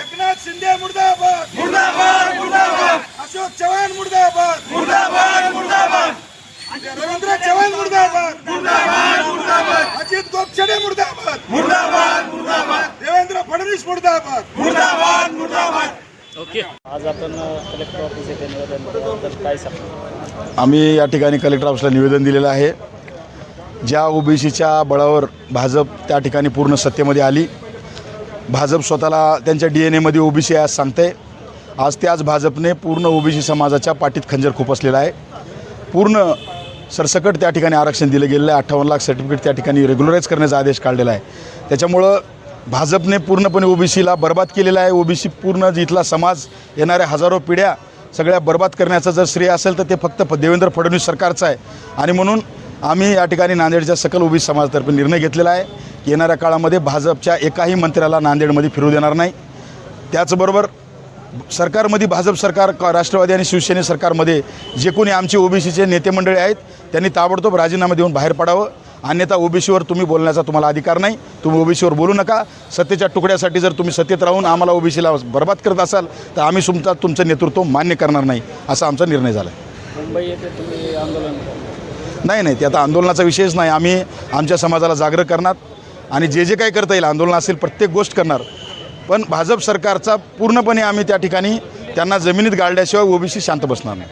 एकनाथ शिंदे मुर्दाबाद. मुर्दाबाद मुर्दाबाद. अशोक चव्हाण मुर्दाबाद. मुर्दाबाद मुर्दाबाद. रवींद्र चव्हाण मुर्दाबाद. मुर्दाबाद मुर्दाबाद. अजित गोपछडे मुर्दाबाद. मुर्दाबाद मुर्दाबाद देवेंद्र फडणवीस मुर्दाबाद मुर्दाबाद मुर्दाबाद. ओके. आज आपण कलेक्टर ऑफिस येथे निवेदन काय सांगणार? आम्ही या ठिकाणी कलेक्टर ऑफिसला निवेदन दिलेलं आहे. ज्या ओबीसीच्या बळावर भाजप त्या ठिकाणी पूर्ण सत्तेमध्ये आली भाजप स्वतःला त्यांच्या डी एन एमध्ये ओबीसी आज सांगते आज ते आज भाजपने पूर्ण ओबीसी समाजाच्या पाठीत खंजर खुपसलेला आहे. पूर्ण सरसकट त्या ठिकाणी आरक्षण दिलं गेलेलं आहे. अठ्ठावन्न लाख सर्टिफिकेट त्या ठिकाणी रेग्युलराईज करण्याचा आदेश काढलेला आहे. त्याच्यामुळं भाजपने पूर्णपणे ओबीसीला बर्बाद केलेला आहे. ओबीसी पूर्ण इथला समाज येणाऱ्या हजारो पिढ्या सगळ्या बर्बाद करण्याचं जर श्रेय असेल तर ते फक्त देवेंद्र फडणवीस सरकारचं आहे. आणि म्हणून आम्ही या ठिकाणी नांदेडच्या सकल ओबीसी समाजातर्फे निर्णय घेतलेला आहे की येणाऱ्या काळामध्ये भाजपच्या एकाही मंत्र्याला नांदेडमध्ये फिरू देणार नाही. त्याचबरोबर सरकारमध्ये भाजप सरकार का- राष्ट्रवादी आणि शिवसेने सरकारमध्ये जे कोणी आमचे ओबीसीचे नेते मंडळी आहेत त्यांनी ताबडतोब राजीनामा देऊन बाहेर पडावं. अन्यथा ओबीसीवर तुम्ही बोलण्याचा तुम्हाला अधिकार नाही. तुम्ही ओबीसीवर बोलू नका. सत्तेच्या तुकड्यासाठी जर तुम्ही सत्तेत राहून आम्हाला ओबीसीला बर्बाद करत असाल तर आम्ही तुमचा तुमचं नेतृत्व मान्य करणार नाही असा आमचा निर्णय झाला आहे मुंबई येथे तुम्ही आंदोलन नाही नाही ते आता आंदोलनाचा विषयच नाही. आम्ही आमच्या समाजाला जागृत करणार आणि जे जे काही करता येईल आंदोलन असेल प्रत्येक गोष्ट करणार. पण भाजप सरकारचा पूर्णपणे आम्ही त्या ठिकाणी त्यांना जमिनीत गाळल्याशिवाय ओबीसी शांत बसणार नाही.